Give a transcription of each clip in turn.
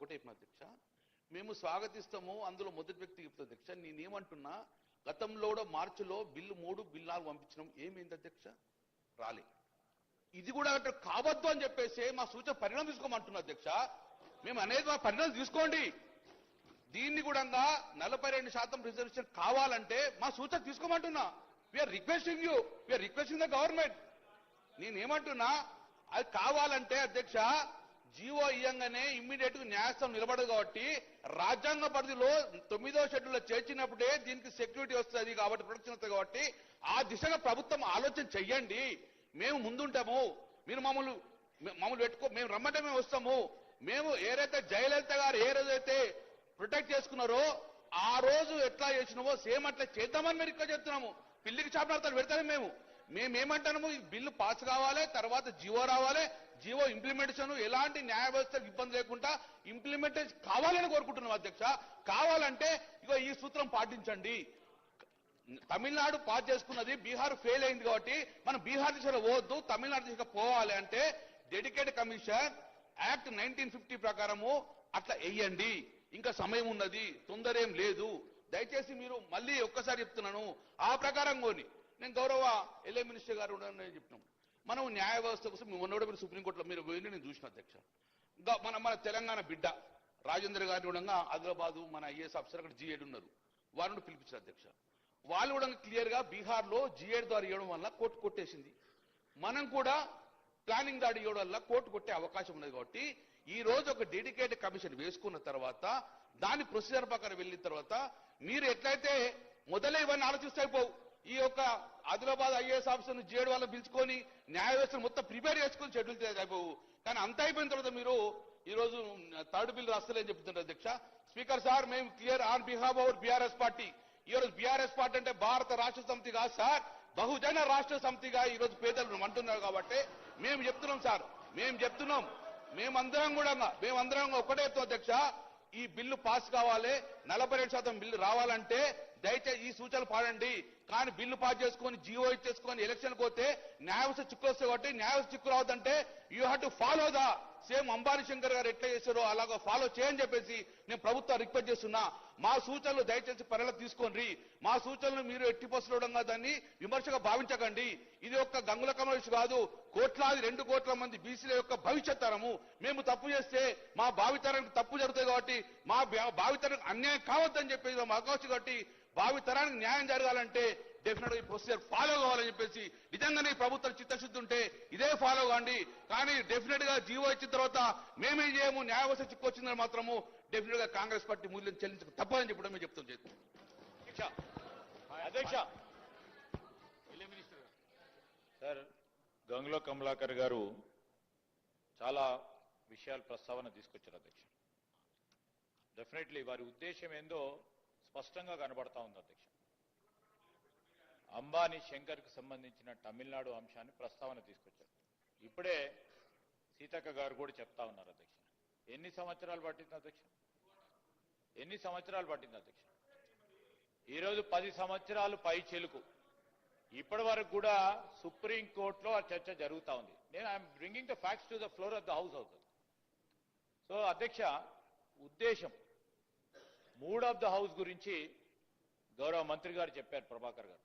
ఒకటే చెప్పిన మేము స్వాగతిస్తాము అందులో మొదటి వ్యక్తి చెప్తా అధ్యక్ష నేనేమంటున్నా గతంలో కూడా మార్చిలో బిల్లు మూడు బిల్లు నాలుగు పంపించినాం. ఏమైంది అధ్యక్ష రాలే. ఇది కూడా అంటే కావద్దు అని చెప్పేసి మా సూచన పరిణామం తీసుకోమంటున్నా అధ్యక్ష మేము అనేది మా పరిణామం తీసుకోండి. దీన్ని కూడా నలభై రెండు శాతం రిజర్వేషన్ కావాలంటే మా సూచన తీసుకోమంటున్నా. We're requesting you we're requesting the government నేనేమంటున్నా అది కావాలంటే అధ్యక్ష జీవో ఇయ్యంగానే ఇమ్మీడియట్గా న్యాయస్థానం నిలబడదు కాబట్టి రాజ్యాంగ పరిధిలో తొమ్మిదో షెడ్యూల్లో చేర్చినప్పుడే దీనికి సెక్యూరిటీ వస్తుంది. కాబట్టి ప్రొటెక్షన్ వస్తుంది కాబట్టి ఆ దిశగా ప్రభుత్వం ఆలోచన చెయ్యండి. మేము ముందుంటాము. మీరు మమ్మల్ని మమ్మల్ని పెట్టుకో మేము రమ్మంటే మేము వస్తాము. మేము ఏదైతే జయలలిత గారు ఏ రోజైతే ప్రొటెక్ట్ చేసుకున్నారో ఆ రోజు ఎట్లా చేసినామో సేమ్ అట్లా చేద్దామని మీరు ఇక్కడ చెప్తున్నాము. పిల్లికి చాపడతాను పెడతాము మేము. మేమేమంటాము ఈ బిల్లు పాస్ కావాలి తర్వాత జీవో రావాలి జీవో ఇంప్లిమెంటేషన్ ఎలాంటి న్యాయ వ్యవస్థకు ఇబ్బంది లేకుండా ఇంప్లిమెంటేషన్ కావాలని కోరుకుంటున్నాం అధ్యక్ష. కావాలంటే ఇగో ఈ సూత్రం పాటించండి. తమిళనాడు పాస్ చేసుకున్నది బీహార్ ఫెయిల్ అయింది కాబట్టి మనం బీహార్ దిశలో పోవద్దు తమిళనాడు దిశగా పోవాలి అంటే dedicated commission act nineteen fifty ప్రకారము అట్లా వెయ్యండి ఇంకా సమయం ఉన్నది తొందర ఏం లేదు. దయచేసి మీరు మళ్ళీ ఒక్కసారి చెప్తున్నాను. ఆ ప్రకారం కొని నేను గౌరవ ఎల్ఏ మినిస్టర్ గారు నేను చెప్తున్నాను మనం న్యాయ వ్యవస్థ కోసం మొన్న కూడా మీరు సుప్రీంకోర్టులో మీరు పోయింది నేను చూసిన అధ్యక్ష. ఇంకా మన మన తెలంగాణ బిడ్డ రాజేంద్ర గారిని కూడా ఆదిలాబాదు మన ఐఏఎస్ ఆఫీసర్ అక్కడ జీఏడ్ ఉన్నారు. వారిని పిలిపించారు అధ్యక్ష. వాళ్ళు కూడా క్లియర్గా బీహార్లో బీహార్ జీఏడ్ ద్వారా ఇవ్వడం వల్ల కోర్టు కొట్టేసింది. మనం కూడా ప్లానింగ్ దాడి ఇవ్వడం వల్ల కోర్టు కొట్టే అవకాశం ఉన్నది కాబట్టి ఈ రోజు ఒక డెడికేటెడ్ కమిషన్ వేసుకున్న తర్వాత దాని ప్రొసీజర్ ప్రకారం వెళ్ళిన తర్వాత మీరు ఎట్లయితే మొదలే ఇవన్నీ ఆలోచిస్తే అయిపోవు. ఈ యొక్క ఆదిలాబాద్ ఐఏఎస్ ఆఫీసర్ను జీఏడ్ వాళ్ళని పిలుచుకొని న్యాయ వ్యవస్థను మొత్తం ప్రిపేర్ చేసుకుని షెడ్యూల్ చేసి కానీ అంత అయిపోయిన తర్వాత మీరు ఈ రోజు థర్డ్ బిల్ రాస్తలేని చెప్తుంటారు అధ్యక్ష. స్పీకర్ సార్ మేము clear on behalf our BRS party. ఈ రోజు బీఆర్ఎస్ పార్టీ అంటే భారత రాష్ట్ర సమితి కాదు సార్ బహుజన రాష్ట్ర సమితిగా ఈ రోజు పేదలు అంటున్నారు కాబట్టి మేము చెప్తున్నాం సార్. మేము చెప్తున్నాం. మేమందరం కూడా మేమందరం ఒకటే ఎత్తు అధ్యక్ష. ఈ బిల్లు పాస్ కావాలి నలభై రెండు శాతం బిల్లు రావాలంటే దయచేసి ఈ సూచనలు పాడండి. కానీ బిల్లు పాస్ చేసుకొని జీవో ఇచ్చేసుకొని ఎలక్షన్ పోతే న్యాయవస్థ చిక్కు వస్తే కాబట్టి న్యాయవస్థ చిక్కు రావద్దంటే you have to follow the same Ambani Shankar గారు ఎట్లా చేశారో అలాగ ఫాలో చేయని చెప్పేసి నేను ప్రభుత్వం రిక్వెస్ట్ చేస్తున్నా. మా సూచనలు దయచేసి పరిలో తీసుకోండి. మా సూచనలు మీరు ఎట్టి పసులుడంగా దాన్ని విమర్శగా భావించకండి. ఇది ఒక గంగుల కమలేష్ కాదు. కోట్లాది రెండు కోట్ల మంది బీసీల యొక్క భవిష్యత్ తరము. మేము తప్పు చేస్తే మా భావితరానికి తప్పు జరుగుతుంది కాబట్టి మా భావితరానికి అన్యాయం కావద్దని చెప్పేసి మా అవకాశం కాబట్టి భావితరానికి న్యాయం జరగాలంటే డెఫినెట్గా ఈ ప్రొసీజర్ ఫాలో కావాలని చెప్పేసి నిజంగానే ఈ ప్రభుత్వం చిత్తశుద్ధి ఉంటే ఇదే ఫాలో కాండి. కానీ డెఫినెట్గా జీవో ఇచ్చిన తర్వాత మేమేం చేయము? న్యాయ వ్యవస్థ చిక్కొచ్చిందని మాత్రము డెఫినెట్గా కాంగ్రెస్ పార్టీ మూల్యం చెల్లించక తప్పదని చెప్పడం మేము చెప్తాం చేస్తాం అధ్యక్ష. అధ్యక్ష. సార్ గంగుల కమలాకర్ గారు చాలా విషయాలు ప్రస్తావన తీసుకొచ్చారు అధ్యక్ష. డెఫినెట్లీ వారి ఉద్దేశం ఏందో స్పష్టంగా కనబడతా ఉంది అధ్యక్ష. అంబానీ శంకర్కి సంబంధించిన తమిళనాడు అంశాన్ని ప్రస్తావన తీసుకొచ్చారు. ఇప్పుడే సీతక్క గారు కూడా చెప్తా ఉన్నారు అధ్యక్ష. ఎన్ని సంవత్సరాలు పట్టింది అధ్యక్ష? ఎన్ని సంవత్సరాలు పట్టింది అధ్యక్ష? ఈరోజు పది సంవత్సరాలు పై చెలుకు. ఇప్పటి వరకు కూడా సుప్రీం కోర్టులో ఆ చర్చ జరుగుతూ ఉంది. నేను I'm bringing the facts to the floor of the house అవుతుంది. సో అధ్యక్ష ఉద్దేశం మూడ్ ఆఫ్ ద హౌస్ గురించి గౌరవ మంత్రి గారు చెప్పారు ప్రభాకర్ గారు.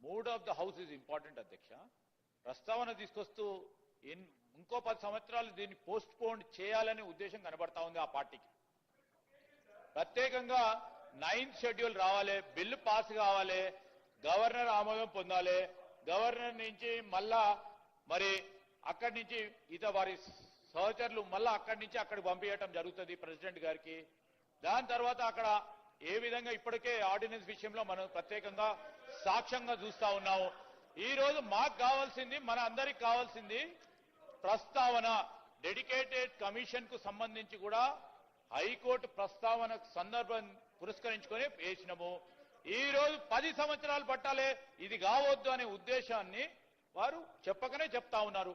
Mood of the house is important అధ్యక్ష. ప్రస్తావన తీసుకొస్తూ ఇంకో పది సంవత్సరాలు దీన్ని పోస్ట్ పోన్ చేయాలనే ఉద్దేశం కనబడతా ఉంది ఆ పార్టీకి. ప్రత్యేకంగా నైన్త్ షెడ్యూల్ రావాలి బిల్లు పాస్ కావాలి గవర్నర్ ఆమోదం పొందాలి గవర్నర్ నుంచి మళ్ళా మరి అక్కడి నుంచి ఇత వారి సహచరులు మళ్ళా అక్కడి నుంచి అక్కడికి పంపించడం జరుగుతుంది ప్రెసిడెంట్ గారికి. దాని తర్వాత అక్కడ ఏ విధంగా ఇప్పటికే ఆర్డినెన్స్ విషయంలో మనం ప్రత్యేకంగా సాక్ష్యంగా చూస్తా ఉన్నాము. ఈ రోజు మాకు కావాల్సింది మన అందరికి కావాల్సింది ప్రస్తావన డెడికేటెడ్ కమిషన్కు సంబంధించి కూడా హైకోర్టు ప్రస్తావన సందర్భం పురస్కరించుకొని వేసినాము. ఈ రోజు పది సంవత్సరాలు పట్టాలే ఇది కావద్దు అనే ఉద్దేశాన్ని వారు చెప్పకనే చెప్తా ఉన్నారు.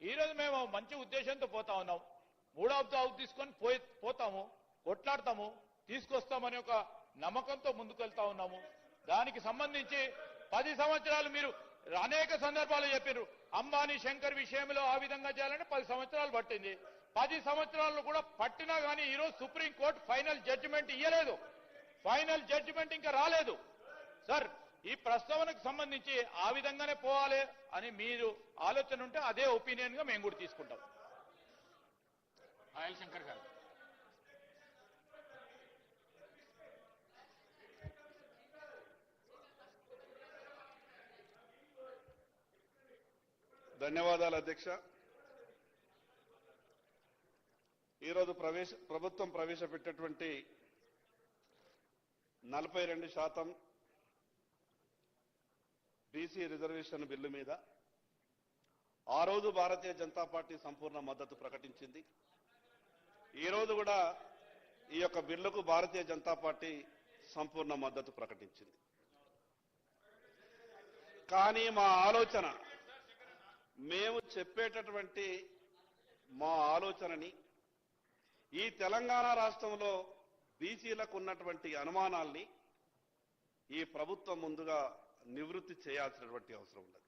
ఈ రోజు మేము మంచి ఉద్దేశంతో పోతా ఉన్నాం. మూడవ తావు తీసుకొని పోతాము. కొట్లాడతాము తీసుకొస్తామని ఒక నమ్మకంతో ముందుకు వెళ్తా ఉన్నాము. దానికి సంబంధించి పది సంవత్సరాలు మీరు అనేక సందర్భాలు చెప్పారు అంబానీ శంకర్ విషయంలో ఆ విధంగా చేయాలని పది సంవత్సరాలు పట్టింది. పది సంవత్సరాలు కూడా పట్టినా కానీ ఈరోజు సుప్రీంకోర్టు ఫైనల్ జడ్జిమెంట్ ఇయ్యలేదు. ఫైనల్ జడ్జిమెంట్ ఇంకా రాలేదు. సార్ ఈ ప్రస్తావనకు సంబంధించి ఆ విధంగానే పోవాలి అని మీరు ఆలోచన ఉంటే అదే ఒపీనియన్గా మేము కూడా తీసుకుంటాం. ఆయిల్ శంకర్ గారు. ధన్యవాదాలు అధ్యక్ష. ఈరోజు ప్రవేశ ప్రభుత్వం ప్రవేశపెట్టినటువంటి నలభై రెండు శాతం బీసీ రిజర్వేషన్ బిల్లు మీద ఆ రోజు భారతీయ జనతా పార్టీ సంపూర్ణ మద్దతు ప్రకటించింది. ఈ రోజు కూడా ఈ యొక్క బిల్లుకు భారతీయ జనతా పార్టీ సంపూర్ణ మద్దతు ప్రకటించింది. కానీ మా ఆలోచన మేము చెప్పేటటువంటి మా ఆలోచనని ఈ తెలంగాణ రాష్ట్రంలో బీసీలకు ఉన్నటువంటి అనుమానాల్ని ఈ ప్రభుత్వం ముందుగా నివృత్తి చేయాల్సినటువంటి అవసరం ఉన్నది.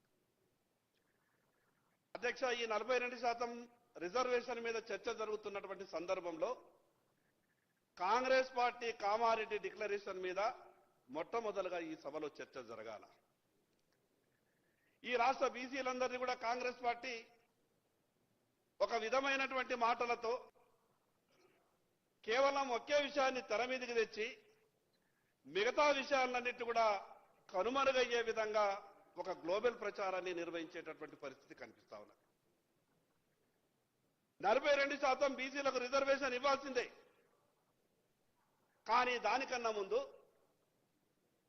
అధ్యక్ష ఈ నలభై రెండు శాతం రిజర్వేషన్ మీద చర్చ జరుగుతున్నటువంటి సందర్భంలో కాంగ్రెస్ పార్టీ కామారెడ్డి డిక్లరేషన్ మీద మొట్టమొదలుగా ఈ సభలో చర్చ జరగాల. ఈ రాష్ట్ర బీసీలందరినీ కూడా కాంగ్రెస్ పార్టీ ఒక విధమైనటువంటి మాటలతో కేవలం ఒకే విషయాన్ని తెర మీదకి తెచ్చి మిగతా విషయాలన్నిటి కూడా కనుమరుగయ్యే విధంగా ఒక గ్లోబల్ ప్రచారాన్ని నిర్వహించేటటువంటి పరిస్థితి కనిపిస్తా ఉన్నది. నలభై రెండు శాతం బీసీలకు రిజర్వేషన్ ఇవ్వాల్సిందే. కానీ దానికన్నా ముందు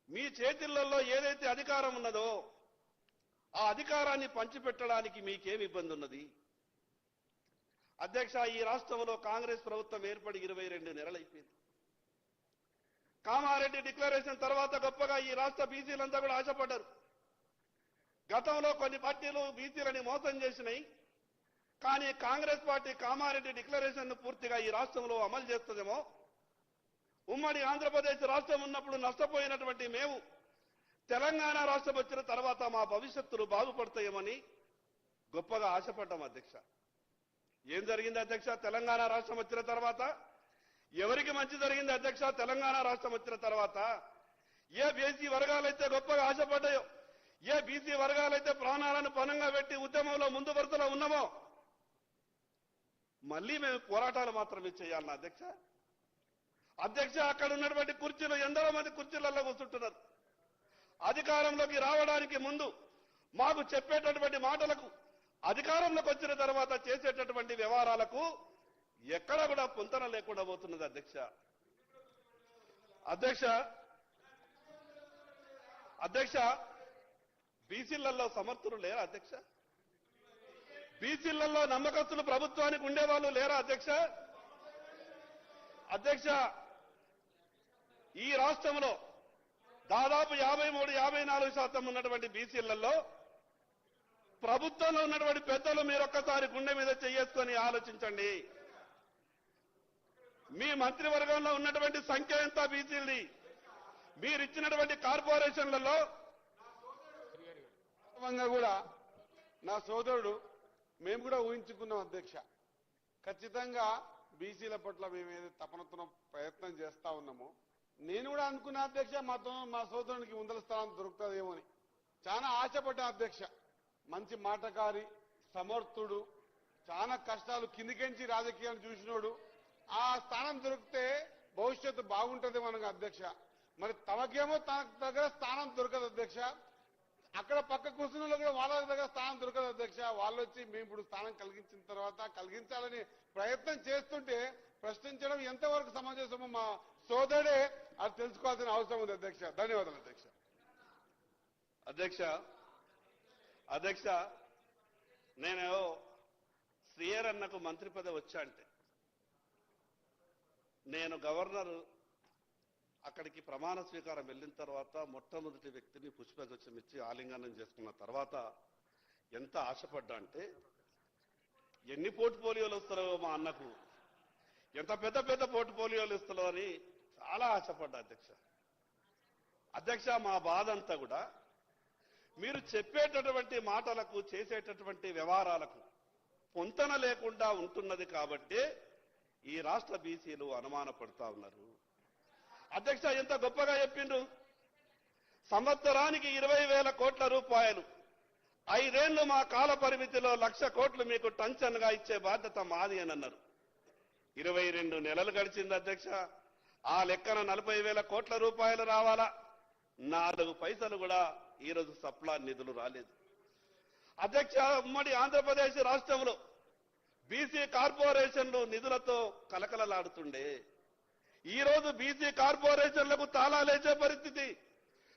మీ చేతులలో ఏదైతే అధికారం ఉన్నదో ఆ అధికారాన్ని పంచిపెట్టడానికి మీకేం ఇబ్బంది ఉన్నది అధ్యక్ష ఈ రాష్ట్రంలో కాంగ్రెస్ ప్రభుత్వం ఏర్పడి ఇరవై రెండు నెలలైపోయింది. కామారెడ్డి డిక్లరేషన్ తర్వాత గొప్పగా ఈ రాష్ట్ర బీసీలంతా కూడా ఆశపడ్డారు. గతంలో కొన్ని పార్టీలు బీసీలని మోసం చేసినాయి. కానీ కాంగ్రెస్ పార్టీ కామారెడ్డి డిక్లరేషన్ను పూర్తిగా ఈ రాష్ట్రంలో అమలు చేస్తుందేమో. ఉమ్మడి ఆంధ్రప్రదేశ్ రాష్ట్రం ఉన్నప్పుడు నష్టపోయినటువంటి మేము తెలంగాణ రాష్ట్రం వచ్చిన తర్వాత మా భవిష్యత్తులు బాగుపడతాయేమని గొప్పగా ఆశపడ్డాం అధ్యక్ష. ఏం జరిగింది అధ్యక్ష? తెలంగాణ రాష్ట్రం వచ్చిన తర్వాత ఎవరికి మంచి జరిగింది అధ్యక్ష? తెలంగాణ రాష్ట్రం వచ్చిన తర్వాత ఏ బీసీ వర్గాలైతే గొప్పగా ఆశపడ్డాయో ఏ బీసీ వర్గాలైతే ప్రాణాలను పనంగా పెట్టి ఉద్యమంలో ముందు వరుసలో ఉన్నామో మళ్ళీ మేము పోరాటాలు మాత్రమే చేయాలన్నా అధ్యక్ష. అధ్యక్ష అక్కడ ఉన్నటువంటి కుర్చీలు ఎందరో మంది కుర్చీలలో కూర్చుంటున్నారు. అధికారంలోకి రావడానికి ముందు మాకు చెప్పేటటువంటి మాటలకు అధికారంలోకి వచ్చిన తర్వాత చేసేటటువంటి వ్యవహారాలకు ఎక్కడ కూడా పొంతన లేకుండా పోతున్నది అధ్యక్ష. అధ్యక్ష అధ్యక్ష బీసీలలో సమర్థులు లేరా అధ్యక్ష? బీసీలలో నమ్మకస్తులు ప్రభుత్వానికి ఉండేవాళ్ళు లేరా అధ్యక్ష? అధ్యక్ష ఈ రాష్ట్రంలో దాదాపు యాభై మూడు యాభై నాలుగు శాతం ఉన్నటువంటి బీసీలలో ప్రభుత్వంలో ఉన్నటువంటి పెద్దలు మీరు ఒక్కసారి గుండె మీద చేసుకొని ఆలోచించండి. మీ మంత్రివర్గంలో ఉన్నటువంటి సంఖ్య ఎంత బీసీలది? మీరు ఇచ్చినటువంటి కార్పొరేషన్లలో కూడా నా సోదరుడు మేము కూడా ఊహించుకున్నాం అధ్యక్ష. ఖచ్చితంగా బీసీల పట్ల మేము ఏదైతే ప్రయత్నం చేస్తా ఉన్నామో నేను కూడా అనుకున్న అధ్యక్ష మాతో మా సోదరునికి ముందల స్థానం దొరుకుతుందేమో అని. చాలా ఆశపడ్డా అధ్యక్ష. మంచి మాటకారి సమర్థుడు చాలా కష్టాలు కిందికెంచి రాజకీయాన్ని చూసినోడు. ఆ స్థానం దొరికితే భవిష్యత్తు బాగుంటుంది మనకు అధ్యక్ష. మరి తమకేమో తన దగ్గర స్థానం దొరకదు అధ్యక్ష. అక్కడ పక్క కూర్చున్న కూడా వాళ్ళ దగ్గర స్థానం దొరకదు అధ్యక్ష. వాళ్ళు వచ్చి మేము ఇప్పుడు స్థానం కలిగించిన తర్వాత కలిగించాలని ప్రయత్నం చేస్తుంటే ప్రశ్నించడం ఎంతవరకు సమంజసమో మా సోదరుడే అది తెలుసుకోవాల్సిన అవసరం ఉంది అధ్యక్ష. ధన్యవాదాలు అధ్యక్ష. అధ్యక్ష అధ్యక్ష నేను శ్రీయర్ అన్నకు మంత్రి పదవి వచ్చా అంటే నేను గవర్నర్ అక్కడికి ప్రమాణ స్వీకారం వెళ్ళిన తర్వాత మొట్టమొదటి వ్యక్తిని పుష్పగుచ్చం ఇచ్చి ఆలింగనం చేసుకున్న తర్వాత ఎంత ఆశపడ్డా అంటే ఎన్ని పోర్ట్ఫోలియోలు వస్తారో మా అన్నకు ఎంత పెద్ద పెద్ద పోర్ట్ఫోలియోలు ఇస్తారో అని చాలా ఆశపడ్డా అధ్యక్ష. అధ్యక్ష మా బాధ అంతా కూడా మీరు చెప్పేటటువంటి మాటలకు చేసేటటువంటి వ్యవహారాలకు పొంతన లేకుండా ఉంటున్నది కాబట్టి ఈ రాష్ట్ర బీసీలు అనుమానపడతా ఉన్నారు. అధ్యక్ష ఎంత గొప్పగా చెప్పిండ్రు? సంవత్సరానికి ఇరవై వేల కోట్ల రూపాయలు. ఐదేళ్ళు మా కాల పరిమితిలో లక్ష కోట్లు మీకు టంచన్గా ఇచ్చే బాధ్యత మాది అని అన్నారు. ఇరవై రెండు నెలలు గడిచింది అధ్యక్ష. ఆ లెక్కన నలభై వేల కోట్ల రూపాయలు రావాలా? నాలుగు పైసలు కూడా ఈరోజు సప్లా నిధులు రాలేదు. అధ్యక్ష ఉమ్మడి ఆంధ్రప్రదేశ్ రాష్ట్రంలో బీసీ కార్పొరేషన్లు నిధులతో కలకలలాడుతుండే. ఈరోజు బీసీ కార్పొరేషన్లకు తాళాలేసే పరిస్థితి.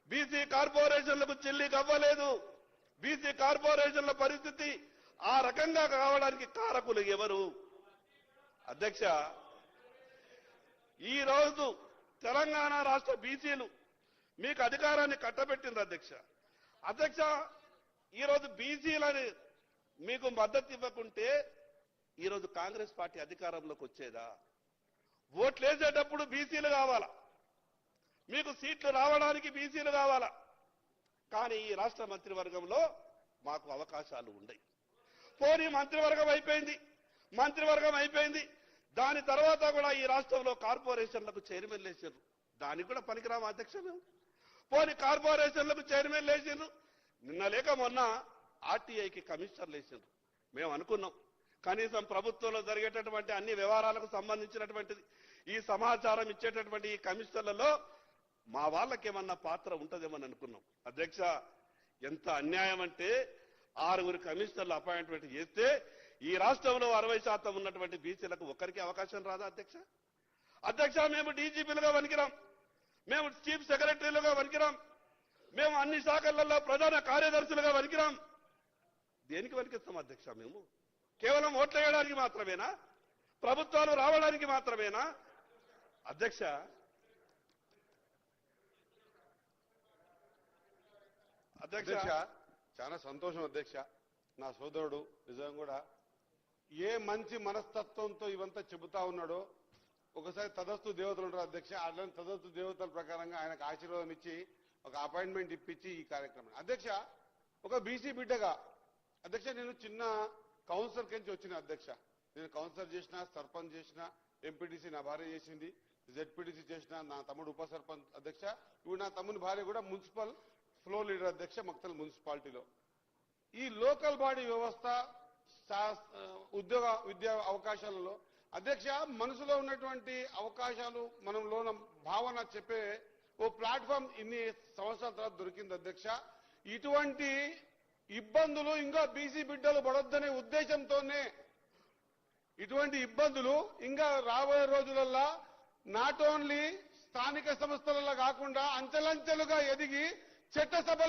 బీసీ కార్పొరేషన్లకు చెల్లి కవ్వలేదు. బీసీ కార్పొరేషన్ల పరిస్థితి ఆ రకంగా కావడానికి కారకులు ఎవరు? అధ్యక్ష ఈ రోజు తెలంగాణ రాష్ట్ర బీసీలు మీకు అధికారాన్ని కట్టబెట్టింది అధ్యక్ష. అధ్యక్ష ఈరోజు బీసీలని మీకు మద్దతు ఇవ్వకుంటే ఈరోజు కాంగ్రెస్ పార్టీ అధికారంలోకి వచ్చేదా? ఓట్లు వేసేటప్పుడు బీసీలు కావాలా? మీకు సీట్లు రావడానికి బీసీలు కావాలా? కానీ ఈ రాష్ట్ర మంత్రివర్గంలో మాకు అవకాశాలు ఉన్నాయి పోనీ మంత్రివర్గం అయిపోయింది. మంత్రివర్గం అయిపోయింది. దాని తర్వాత కూడా ఈ రాష్ట్రంలో కార్పొరేషన్లకు చైర్మన్ లేచారు. దానికి కూడా పనికిరామ అధ్యక్షులు పోని కార్పొరేషన్లకు చైర్మన్ వేసిండ్రు నిన్న లేక మొన్న ఆర్టీఐకి కమిషనర్లు వేసిండ్రు మేము అనుకున్నాం. కనీసం ప్రభుత్వంలో జరిగేటటువంటి అన్ని వ్యవహారాలకు సంబంధించినటువంటిది ఈ సమాచారం ఇచ్చేటటువంటి ఈ కమిషనర్లలో మా వాళ్ళకేమన్నా పాత్ర ఉంటుందేమని అనుకున్నాం. అధ్యక్ష ఎంత అన్యాయం అంటే ఆరుగురు కమిషనర్లు అపాయింట్మెంట్ చేస్తే ఈ రాష్ట్రంలో అరవై శాతం ఉన్నటువంటి బీసీలకు ఒక్కరికి అవకాశం రాదా అధ్యక్ష? అధ్యక్ష మేము డీజీపీలుగా వనికిరాం మేము చీఫ్ సెక్రటరీలుగా వనికిరాం మేము అన్ని శాఖలలో ప్రధాన కార్యదర్శులుగా వనికిరాం దేనికి వనికిస్తాం అధ్యక్ష మేము? కేవలం ఓట్లు వేయడానికి మాత్రమేనా? ప్రభుత్వాలు రావడానికి మాత్రమేనా? అధ్యక్ష అధ్యక్ష. అధ్యక్ష చాలా సంతోషం అధ్యక్ష. నా సోదరుడు నిజం కూడా ఏ మంచి మనస్తత్వంతో ఇవంతా చెబుతా ఉన్నాడో ఒకసారి తదస్తు దేవతలు ఉంటారు అధ్యక్ష అట్లని తదస్తు దేవతల ప్రకారంగా ఆయనకు ఆశీర్వాదం ఇచ్చి ఒక అపాయింట్మెంట్ ఇప్పించి ఈ కార్యక్రమం. అధ్యక్ష ఒక బీసీ బిడ్డగా అధ్యక్ష నేను చిన్న కౌన్సిలర్ కించి వచ్చిన అధ్యక్ష. నేను కౌన్సిలర్ చేసిన సర్పంచ్ చేసిన ఎంపీటీసీ నా భార్య చేసింది జెడ్పీటీసీ చేసిన నా తమ్ముడు ఉప సర్పంచ్ అధ్యక్ష. ఇప్పుడు నా తమ్ముని భార్య కూడా మున్సిపల్ ఫ్లో లీడర్ అధ్యక్ష మక్తల్ మున్సిపాలిటీలో. ఈ లోకల్ బాడీ వ్యవస్థ ఉద్యోగ విద్యా అవకాశాలలో. అధ్యక్ష మనసులో ఉన్నటువంటి అవకాశాలు మనంలో భావన చెప్పే ఓ ప్లాట్ఫామ్ ఇన్ని సంవత్సరాల తర్వాత దొరికింది అధ్యక్ష. ఇటువంటి ఇబ్బందులు ఇంకా బీసీ బిడ్డలు పడొద్దనే ఉద్దేశంతోనే ఇటువంటి ఇబ్బందులు ఇంకా రాబోయే రోజులల్లో నాట్ ఓన్లీ స్థానిక సంస్థలలో కాకుండా అంచెలంచెలుగా ఎదిగి చట్టసభలలో